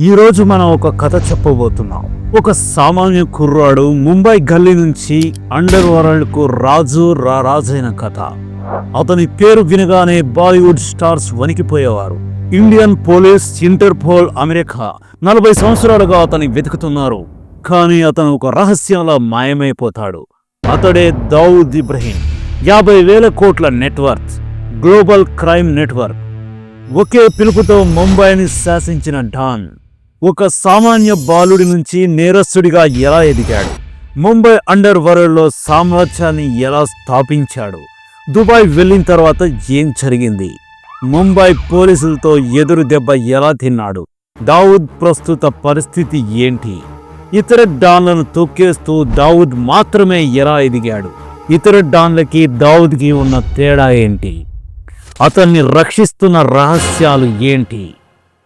ఈరోజు మనం ఒక కథ చెప్పబోతున్నాం. ఒక సామాన్య కుర్రాడు ముంబై గల్లీ నుంచి అండర్ వరల్డ్కు రాజు రారాజైన కథ. అతని పేరు వినగానే బాలీవుడ్ స్టార్స్ వణికిపోయేవారు. ఇండియన్ పోలీస్ ఇంటర్పోల్ అమెరికా నలభై సంవత్సరాలుగా అతని వెతుకుతున్నారు. కానీ అతను ఒక రహస్యంలో మాయమైపోతాడు. అతడే దౌద్ ఇబ్రహీం. యాభై వేల కోట్ల నెట్వర్క్ గ్లోబల్ క్రైమ్ నెట్వర్క్ ఒకే పిలుపుతో ముంబైని శాసించిన డాన్. ఒక సామాన్య బాలుడి నుంచి నేరస్తుడిగా ఎలా ఎదిగాడు? ముంబై అండర్ వరల్డ్లో సామ్రాజ్యాన్ని ఎలా స్థాపించాడు? దుబాయ్ వెళ్ళిన తర్వాత ఏం జరిగింది? ముంబై పోలీసులతో ఎదురు దెబ్బ ఎలా తిన్నాడు? దావుద్ ప్రస్తుత పరిస్థితి ఏంటి? ఇతర డాన్లను తొక్కేస్తూ దావుద్ మాత్రమే ఎలా ఎదిగాడు? ఇతర డాన్లకి దావుద్కి ఉన్న తేడా ఏంటి? అతన్ని రక్షిస్తున్న రహస్యాలు ఏంటి?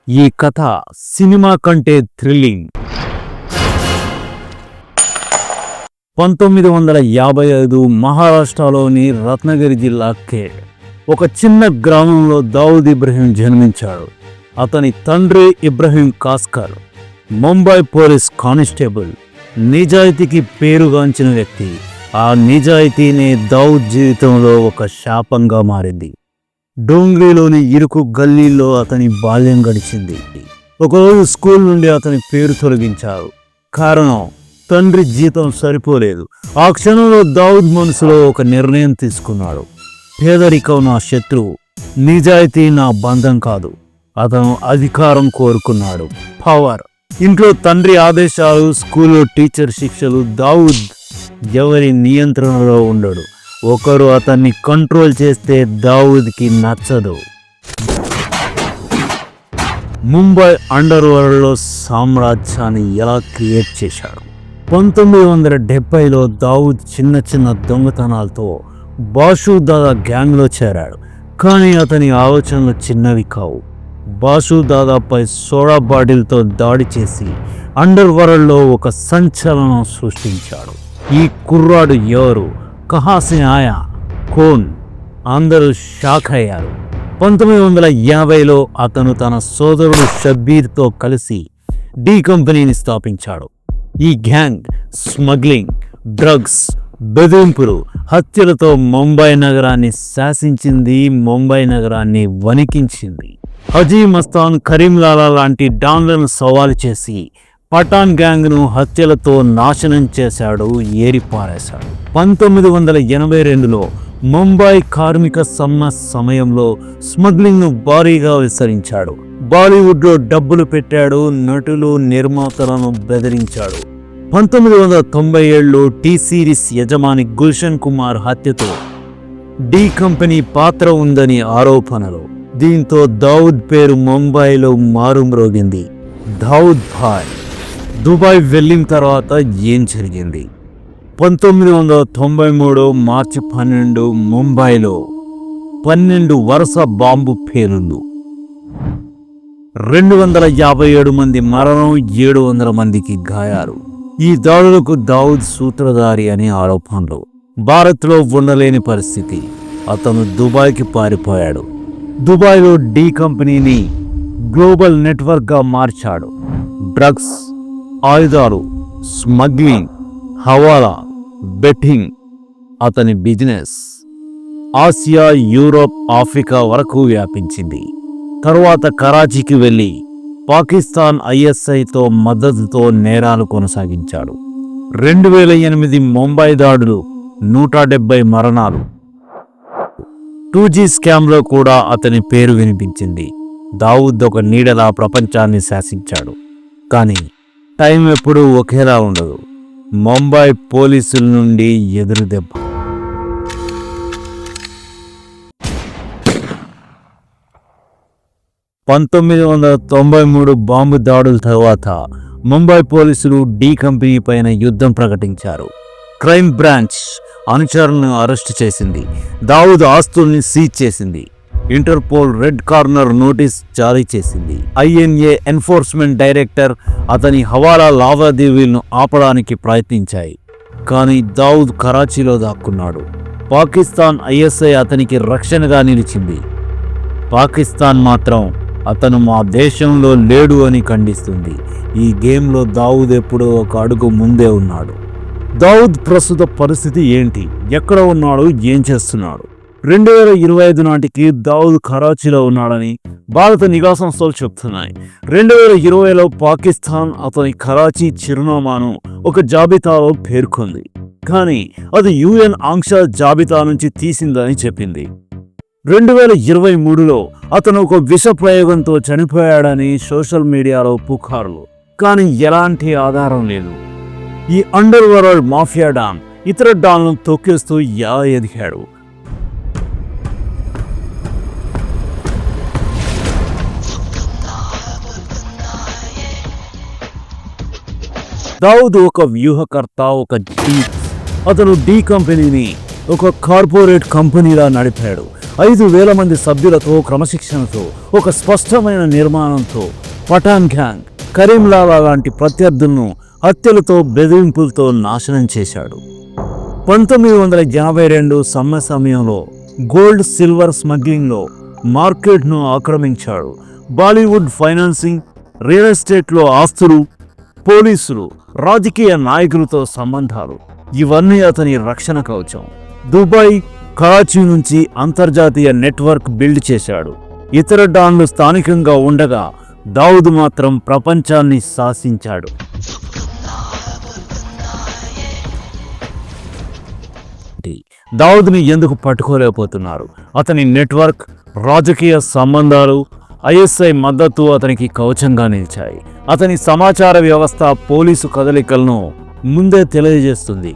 ఈ కథ సినిమా కంటే థ్రిల్లింగ్. పంతొమ్మిది వందల యాభై ఐదు మహారాష్ట్రలోని రత్నగిరి జిల్లా కే. ఒక చిన్న గ్రామంలో దావుద్ ఇబ్రహీం జన్మించాడు. అతని తండ్రి ఇబ్రహీం కాస్కర్ ముంబై పోలీస్ కానిస్టేబుల్ నిజాయితీకి పేరుగాంచిన వ్యక్తి. ఆ నిజాయితీనే దౌద్ జీవితంలో ఒక శాపంగా మారింది. డోంగ్రీలోని ఇరుకు గల్లీల్లో అతని బాల్యం గడిచింది. ఒకరోజు స్కూల్ నుండి అతని పేరు తొలగించారు. కారణం తండ్రి జీతం సరిపోలేదు. ఆ క్షణంలో దావుద్ మనసులో ఒక నిర్ణయం తీసుకున్నాడు. పేదరికం నా శత్రువు నిజాయితీ నా బంధం కాదు. అతను అధికారం కోరుకున్నాడు. పవర్. ఇంట్లో తండ్రి ఆదేశాలు స్కూల్లో టీచర్ శిక్షలు దావుద్ ఎవరి నియంత్రణలో ఉండడు. ఒకరు అతన్ని కంట్రోల్ చేస్తే దావుద్కి నచ్చదు. ముంబై అండర్ వరల్డ్లో సామ్రాజ్యాన్ని ఎలా క్రియేట్ చేశాడు? పంతొమ్మిది వందల డెబ్బైలో దావుద్ చిన్న చిన్న దొంగతనాలతో బాషు దాదా గ్యాంగ్లో చేరాడు. కానీ అతని ఆలోచనలు చిన్నవి కావు. బాసు దాదాపై సోడా బాటిల్తో దాడి చేసి అండర్ వరల్డ్లో ఒక సంచలనం సృష్టించాడు. ఈ కుర్రాడు ఎవరు? కహాసి ఆయా కోన్ అందరూ షాక్ అయ్యారు పంతొమ్మిది వందల యాభైలో అతను తన సోదరుడు షబ్బీర్తో కలిసి డి కంపెనీని స్థాపించాడు. ఈ గ్యాంగ్ స్మగ్లింగ్ డ్రగ్స్ బెదిరింపులు హత్యలతో ముంబై నగరాన్ని శాసించింది ముంబై నగరాన్ని వణికించింది. హజీ మస్తాన్ కరీంలాలా లాంటి డాన్లను సవాలు చేసి పఠాన్ గ్యాంగ్ను హత్యలతో నాశనం చేశాడు ఏరిపారేశాడు. పంతొమ్మిది వందల ఎనభై రెండులో ముంబై కార్మిక సమ్మ సమయంలో స్మగ్లింగ్ను భారీగా విస్తరించాడు. బాలీవుడ్లో డబ్బులు పెట్టాడు నటులు నిర్మాతలను బెదిరించాడు. పంతొమ్మిది వందల తొంభై ఏడులో టీ సిరీస్ యజమాని గుల్షన్ కుమార్ హత్యతో డి కంపెనీ పాత్ర ఉందని ఆరోపణలు. దీంతో దావుద్ పేరు ముంబైలో మారుమ్రోగింది. దావుద్ భాయ్ దుబాయ్ వెళ్ళిన తర్వాత ఏం జరిగింది? పంతొమ్మిది వందల తొంభై మూడు మార్చి పన్నెండు ముంబైలో పన్నెండు వరుస బాంబు పేలుళ్ళు రెండు వందల యాభై ఏడు మంది మరణం ఏడు వందల మందికి గాయాలు. ఈ దాడులకు దావుద్ సూత్రధారి అనే ఆరోపణలు. భారత్లో ఉండలేని పరిస్థితి. అతను దుబాయ్కి పారిపోయాడు. దుబాయ్లో డీ కంపెనీని గ్లోబల్ నెట్వర్క్గా మార్చాడు. డ్రగ్స్ ఆయుధాలు స్మగ్లింగ్ హవాలా బెట్టింగ్ అతని బిజినెస్ ఆసియా యూరోప్ ఆఫ్రికా వరకు వ్యాపించింది. తరువాత కరాచీకి వెళ్ళి పాకిస్తాన్ ఐఎస్ఐతో మద్దతుతో నేరాలు కొనసాగించాడు. రెండు వేల ఎనిమిది ముంబై దాడులు నూట డెబ్బై మరణాలు. టూ జీ స్కామ్లో కూడా అతని పేరు వినిపించింది. దావుద్ ఒక నీడలా ప్రపంచాన్ని శాసించాడు. కానీ టైం ఎప్పుడూ ఒకేలా ఉండదు. ముంబై పోలీసుల నుండి ఎదురు దెబ్బ. పంతొమ్మిది వందల తొంభై మూడు బాంబు దాడుల తర్వాత ముంబై పోలీసులు డి కంపెనీ పైన యుద్ధం ప్రకటించారు. క్రైమ్ బ్రాంచ్ అనుచరులను అరెస్ట్ చేసింది. దావుద్ ఆస్తుల్ని సీజ్ చేసింది. ఇంటర్పోల్ రెడ్ కార్నర్ నోటీస్ జారీ చేసింది. ఐఎన్ఏ ఎన్ఫోర్స్మెంట్ డైరెక్టర్ అతని హవాలా లావాదేవీలను ఆపడానికి ప్రయత్నించాయి. కానీ దావుద్ కరాచీలో దాక్కున్నాడు. పాకిస్తాన్ ఐఎస్ఐ అతనికి రక్షణగా నిలిచింది. పాకిస్తాన్ మాత్రం అతను మా దేశంలో లేడు అని ఖండిస్తుంది. ఈ గేమ్లో దావుద్ ఎప్పుడో ఒక అడుగు ముందే ఉన్నాడు. దావుద్ ప్రస్తుత పరిస్థితి ఏంటి? ఎక్కడ ఉన్నాడు? ఏం చేస్తున్నాడు? రెండు వేల ఇరవై ఐదు నాటికి దావుద్ కరాచీలో ఉన్నాడని భారత నిఘా సంస్థలు చెప్తున్నాయి. రెండు వేల ఇరవైలో పాకిస్తాన్ అతని కరాచీ చిరునామాను ఒక జాబితాలో పేర్కొంది. కానీ అది యుఎన్ ఆంక్ష జాబితా నుంచి తీసిందని చెప్పింది. రెండు వేల ఇరవై మూడులో అతను ఒక విష ప్రయోగంతో చనిపోయాడని సోషల్ మీడియాలో పుకార్లు. కానీ ఎలాంటి ఆధారం లేదు. ఈ అండర్ వరల్డ్ మాఫియా డాన్ ఇతర డాన్లను తొక్కేస్తూ ఎలా ఎదిగాడు? దావుద్ ఒక వ్యూహకర్త ఒక డీ అతను డీ కంపెనీని ఒక కార్పొరేట్ కంపెనీలా నడిపాడు. ఐదు వేల మంది సభ్యులతో క్రమశిక్షణతో ఒక స్పష్టమైన నిర్మాణంతో పఠాన్ గ్యాంగ్ కరీంలాలా లాంటి ప్రత్యర్థులను హత్యలతో బెదిరింపులతో నాశనం చేశాడు. పంతొమ్మిది వందల ఎనభై రెండు సమ్మె సమయంలో గోల్డ్ సిల్వర్ స్మగ్లింగ్లో మార్కెట్ను ఆక్రమించాడు. బాలీవుడ్ ఫైనాన్సింగ్ రియల్ ఎస్టేట్లో ఆస్తులు పోలీసులు రాజకీయ నాయకులతో సంబంధాలు. ఇవన్నీ అతని రక్షణ కవచం. దుబాయ్ కరాచీ నుంచి అంతర్జాతీయ నెట్వర్క్ బిల్డ్ చేశాడు. ఇతర డాన్లు స్థానికంగా ఉండగా దావుద్ మాత్రం ప్రపంచాన్ని శాసించాడు. దావుద్ని ఎందుకు పట్టుకోలేకపోతున్నారు? అతని నెట్వర్క్ రాజకీయ సంబంధాలు ఐఎస్ఐ మద్దతు అతనికి కవచంగా నిలిచాయి. అతని సమాచార వ్యవస్థ పోలీసు కదలికలను ముందే తెలియజేస్తుంది.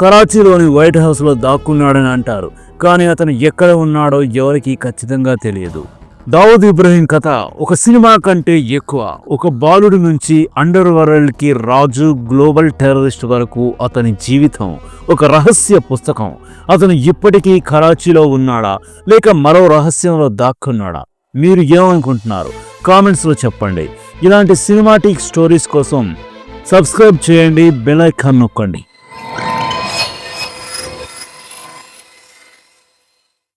కరాచీలోని వైట్ హౌస్లో దాక్కున్నాడని అంటారు కానీ అతను ఎక్కడ ఉన్నాడో ఎవరికీ ఖచ్చితంగా తెలియదు. దావూద్ ఇబ్రహీం కథ ఒక సినిమా కంటే ఎక్కువ. ఒక బాలుడి నుంచి అండర్ వరల్డ్కి రాజు గ్లోబల్ టెర్రరిస్ట్ వరకు అతని జీవితం ఒక రహస్య పుస్తకం. అతను ఇప్పటికీ కరాచీలో ఉన్నాడా లేక మరో రహస్యంలో దాక్కున్నాడా? మీరు ఏమనుకుంటున్నారు? కామెంట్స్లో చెప్పండి. ఇలాంటి సినిమాటిక్ స్టోరీస్ కోసం సబ్స్క్రైబ్ చేయండి బెల్ ఐకాన్ నొక్కండి.